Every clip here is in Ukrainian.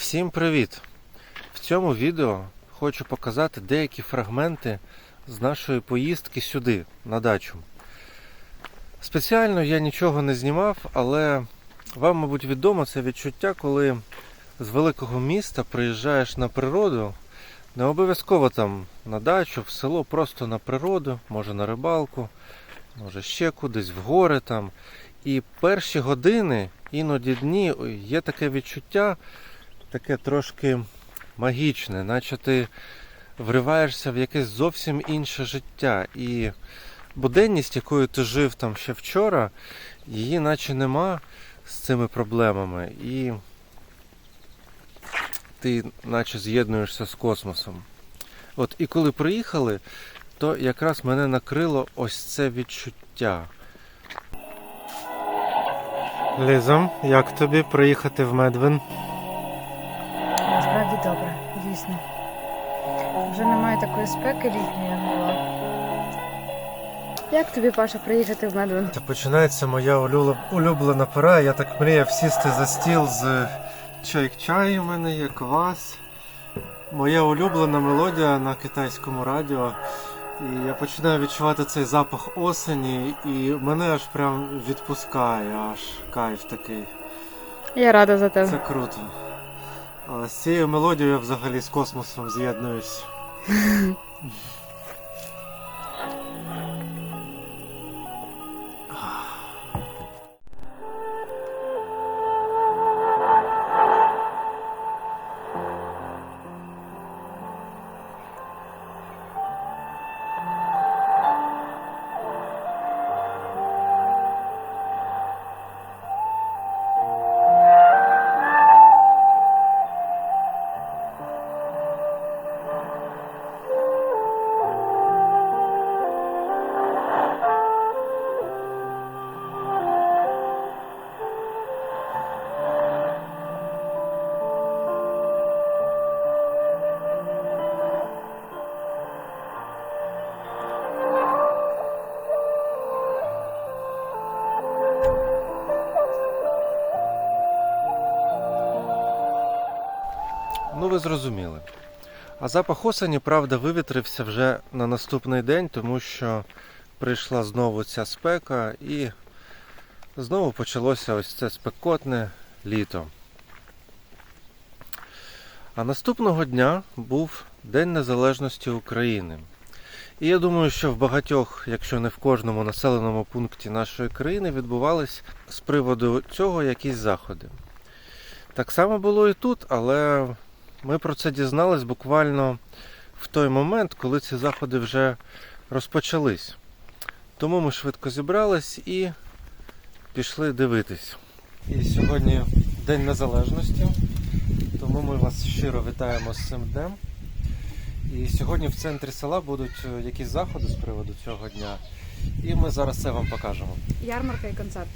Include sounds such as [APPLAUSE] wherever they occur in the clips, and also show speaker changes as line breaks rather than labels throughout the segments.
Всім привіт! В цьому відео хочу показати деякі фрагменти з нашої поїздки сюди, на дачу. Спеціально я нічого не знімав, але вам, мабуть, відомо це відчуття, коли з великого міста приїжджаєш на природу, не обов'язково там на дачу, в село, просто на природу, може на рибалку, може ще кудись, в гори там. І перші години, іноді дні, є таке відчуття, таке трошки магічне, наче ти вриваєшся в якесь зовсім інше життя. І буденність, якою ти жив там ще вчора, її наче нема з цими проблемами. І ти наче з'єднуєшся з космосом. От і коли приїхали, то якраз мене накрило ось це відчуття. Лізо, як тобі приїхати в Медвин?
Добре, дійсно. Вже немає такої спеки літньої, як була. Як тобі, Паша, приїхати в Медвин?
Та починається моя улюблена, улюблена пора. Я так мріяв сісти за стіл з чайк-чай у мене є квас. Моя улюблена мелодія на китайському радіо. І я починаю відчувати цей запах осені, і мене аж прям відпускає, аж кайф такий.
Я рада за тебе.
Це круто. З цією мелодією я взагалі з космосом з'єднуюсь. [LAUGHS] Ну, ви зрозуміли. А запах осені, правда, вивітрився вже на наступний день, тому що прийшла знову ця спека і знову почалося ось це спекотне літо. А наступного дня був День Незалежності України. І я думаю, що в багатьох, якщо не в кожному населеному пункті нашої країни, відбувались з приводу цього якісь заходи. Так само було і тут, але ми про це дізнались буквально в той момент, коли ці заходи вже розпочались. Тому ми швидко зібрались і пішли дивитись. І сьогодні День Незалежності, тому ми вас щиро вітаємо з цим днем. І сьогодні в центрі села будуть е, якісь заходи з приводу цього дня. І ми зараз це вам покажемо.
Ярмарка і концерт.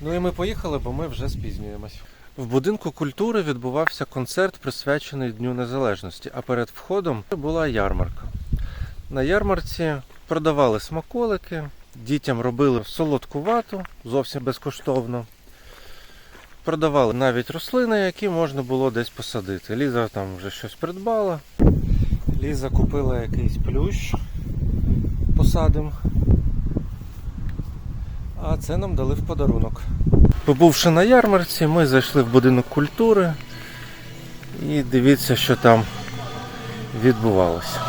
Ну і ми поїхали, бо ми вже спізнюємось. В будинку культури відбувався концерт, присвячений Дню Незалежності, а перед входом була ярмарка. На ярмарці продавали смаколики, дітям робили солодку вату зовсім безкоштовно. Продавали навіть рослини, які можна було десь посадити. Ліза там вже щось придбала. Ліза купила якийсь плющ, посадимо. А це нам дали в подарунок. Побувши на ярмарці, ми зайшли в будинок культури і дивіться, що там відбувалося.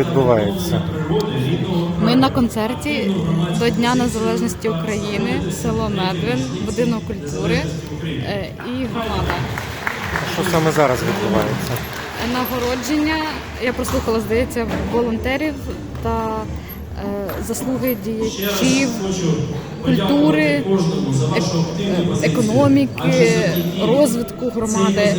Відбувається.
Ми на концерті до Дня Незалежності України, село Медвин, будинок культури е, і громада.
Що саме зараз відбувається?
нагородження. Я прослухала, здається, волонтерів та е, заслуги діячів культури, ек- економіки, розвитку громади.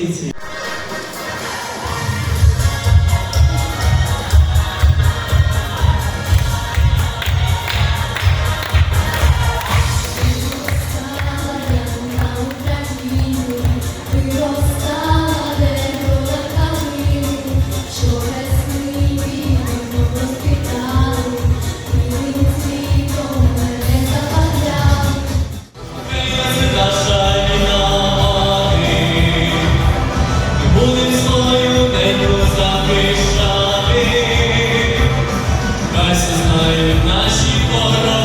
Хай знають наші пороги,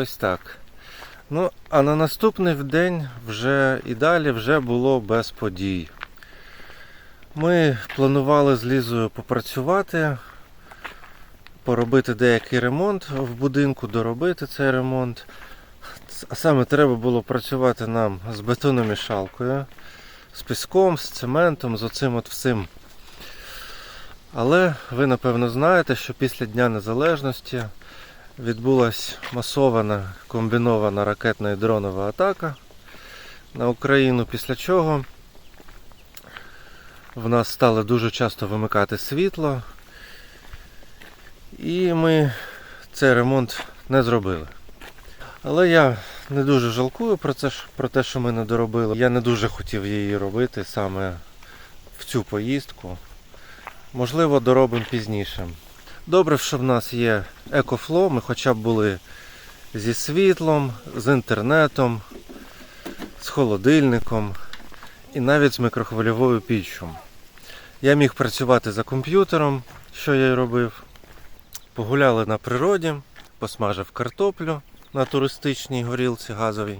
Ось так. Ну, а на наступний день вже і далі вже було без подій. Ми планували з Лізою попрацювати, поробити деякий ремонт в будинку, доробити цей ремонт. А саме треба було працювати нам з бетономішалкою, з піском, з цементом, з оцим от всім. Але ви напевно знаєте, що після Дня Незалежності відбулася масована комбінована ракетна і дронова атака на Україну, після чого в нас стало дуже часто вимикати світло, і ми цей ремонт не зробили. Але я не дуже жалкую про це, про те, що ми не доробили. Я не дуже хотів її робити саме в цю поїздку. Можливо, доробимо пізніше. Добре, що в нас є екофло, ми хоча б були зі світлом, з інтернетом, з холодильником і навіть з мікрохвильовою піччю. Я міг працювати за комп'ютером, що я й робив. Погуляли на природі, посмажив картоплю на туристичній горілці газовій.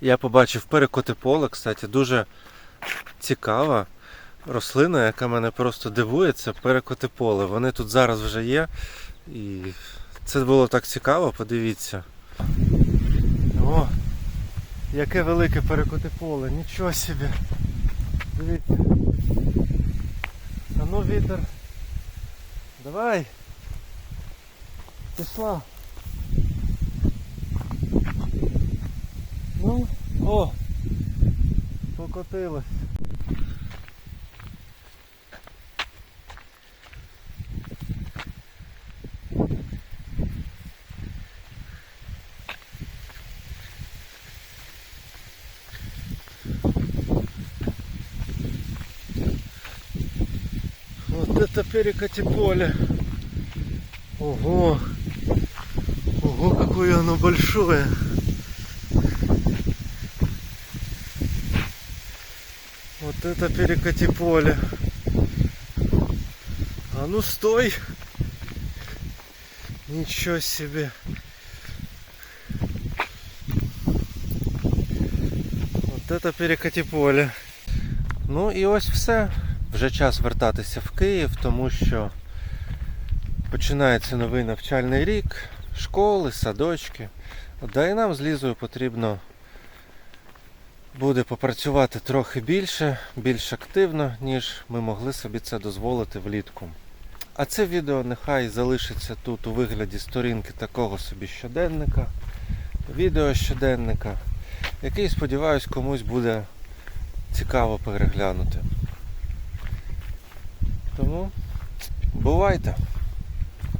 Я побачив перекоти поле, кстати, дуже цікава рослина, яка мене просто дивує, це перекоти поле. Вони тут зараз вже є. І це було так цікаво, подивіться. О, яке велике перекоти поле, нічого собі. Дивіться. А ну вітер. Давай. Пішла. Ну, о! Покотилось. Это перекати поле. Ого. Ого, какое оно большое. Вот это перекати поле. А ну стой. Ничего себе. Вот это перекати поле. Ну і ось все. Вже час вертатися в Київ, тому що починається новий навчальний рік, школи, садочки. Да і нам з Лізою потрібно буде попрацювати трохи більше, більш активно, ніж ми могли собі це дозволити влітку. А це відео нехай залишиться тут у вигляді сторінки такого собі щоденника, відео щоденника, який, сподіваюсь, комусь буде цікаво переглянути. Тому бувайте!